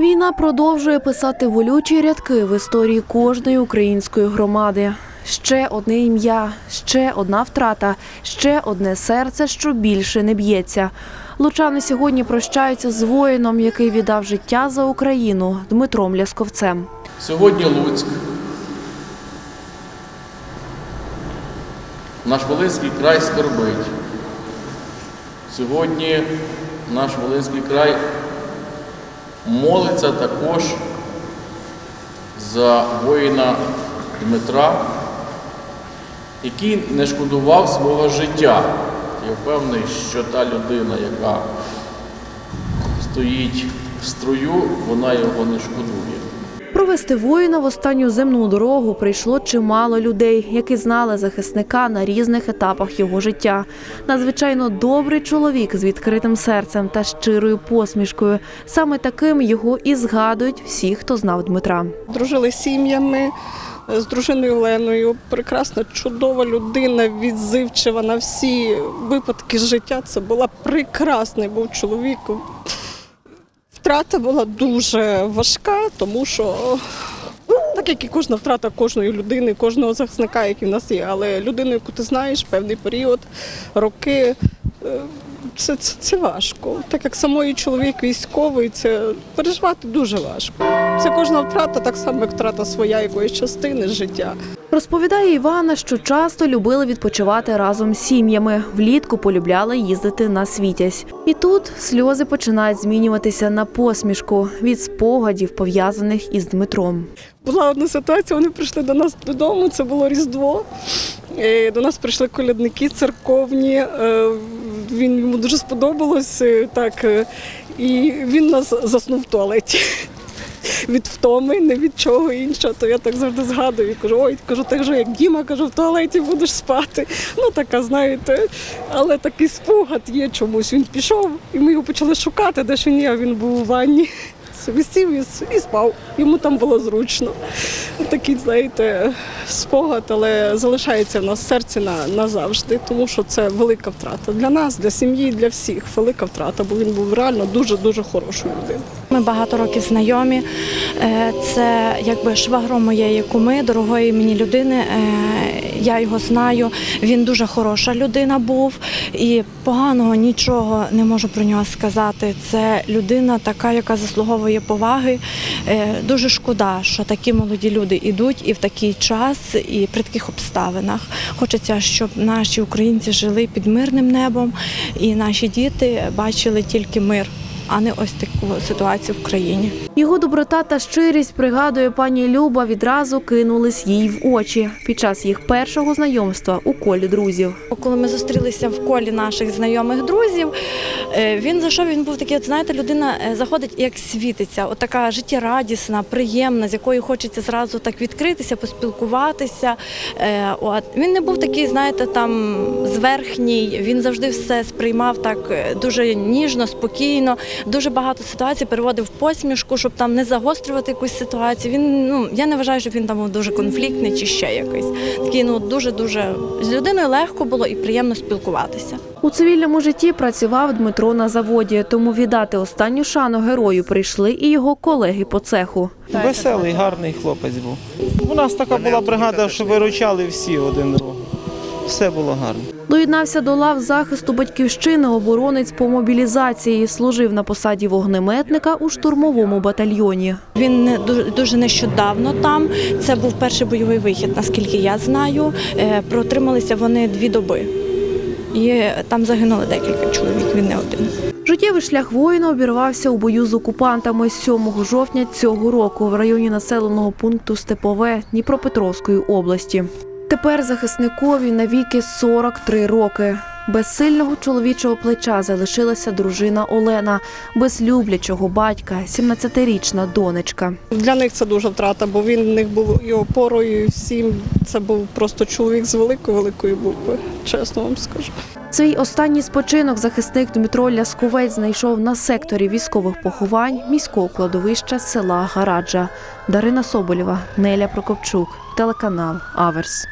Війна продовжує писати волючі рядки в історії кожної української громади. Ще одне ім'я, ще одна втрата, ще одне серце, що більше не б'ється. Лучани сьогодні прощаються з воїном, який віддав життя за Україну Дмитром Лясковцем. Сьогодні Луцьк. Наш Волинський край скорбить. Сьогодні наш Волинський край молиться також за воїна Дмитра, який не шкодував свого життя. Я впевнений, що та людина, яка стоїть в строю, вона його не шкодує. Провести воїна в останню земну дорогу прийшло чимало людей, які знали захисника на різних етапах його життя. Надзвичайно добрий чоловік з відкритим серцем та щирою посмішкою. Саме таким його і згадують всі, хто знав Дмитра. дружили сім'ями. З дружиною Оленою прекрасна, чудова людина, відзивчива на всі випадки життя. Це була прекрасний був чоловік. Втрата була дуже важка, тому що так як і кожна втрата кожної людини, кожного захисника, який в нас є, але людину, яку ти знаєш, певний період, роки. е, Це, це, це важко. Так як самої чоловік військовий, це переживати дуже важко. Це кожна втрата, так само як втрата своя якоїсь частини життя. Розповідає Івана, що часто любили відпочивати разом з сім'ями. Влітку полюбляли їздити на світязь. І тут сльози починають змінюватися на посмішку від спогадів, пов'язаних із Дмитром. Була одна ситуація, вони прийшли до нас додому, це було Різдво. Е, До нас прийшли колядники церковні. е, Він йому дуже сподобалось е, так. І він нас заснув в туалеті. Від втоми, не від чого іншого, то я так завжди згадую. Кажу, ой, кажу, так же як Діма, кажу, в туалеті будеш спати. Ну така, знаєте, але такий спогад є чомусь. Він пішов, і ми його почали шукати, де ж він є, він був у ванні. Собі сів і і спав. Йому там було зручно. Такий, знаєте, спогад, але залишається в нас серці на, назавжди, тому що це велика втрата для нас, для сім'ї, для всіх. Велика втрата, бо він був реально дуже-дуже хорошою людиною. Ми багато років знайомі. Е, Це якби швагро моєї куми, дорогої мені людини. Е, Я його знаю. Він дуже хороша людина був і поганого нічого не можу про нього сказати. Це людина така, яка заслуговує поваги. Е, Дуже шкода, що такі молоді люди йдуть і в такий час, і при таких обставинах. Хочеться, щоб наші українці жили під мирним небом, і наші діти бачили тільки мир а не ось таку ситуацію в країні. Його доброта та щирість, пригадує пані Люба, відразу кинулись їй в очі під час їх першого знайомства у колі друзів. Коли ми зустрілися в колі наших знайомих друзів, він зайшов. Він був такий, от знаєте, людина е, заходить як світиться, от така життєрадісна, приємна, з якою хочеться зразу так відкритися, поспілкуватися. Е, От він не був такий, знаєте, там зверхній. Він завжди все сприймав так е, дуже ніжно, спокійно. Дуже багато ситуацій переводив в посмішку, щоб там не загострювати якусь ситуацію. Він ну я не вважаю, що він там був дуже конфліктний чи ще якийсь. Такий ну дуже дуже з людиною легко було і приємно спілкуватися. У цивільному житті працював Дмитро на заводі, тому віддати останню шану герою прийшли і його колеги по цеху. Веселий, гарний хлопець був. У нас така була бригада, що виручали всі один другого. Все було гарно. Доєднався до лав захисту батьківщини оборонець по мобілізації. Служив на посаді вогнеметника у штурмовому батальйоні. Він не дуже, дуже нещодавно там. Це був перший бойовий вихід, наскільки я знаю. Е, Протрималися вони дві доби. І там загинули декілька чоловік. Він не один. Життєвий шлях воїна обірвався у бою з окупантами 7 жовтня цього року в районі населеного пункту Степове Дніпропетровської області. Тепер захисникові навіки 43 роки. Без сильного чоловічого плеча залишилася дружина Олена, без люблячого батька, 17-річна донечка. Для них це дуже втрата, бо він в них був і опорою, і всім. Це був просто чоловік з великої великої букви, чесно вам скажу. Свій останній спочинок захисник Дмитро Лясковець знайшов на секторі військових поховань міського кладовища села Гараджа. Дарина Соболєва, Неля Прокопчук, телеканал Аверс.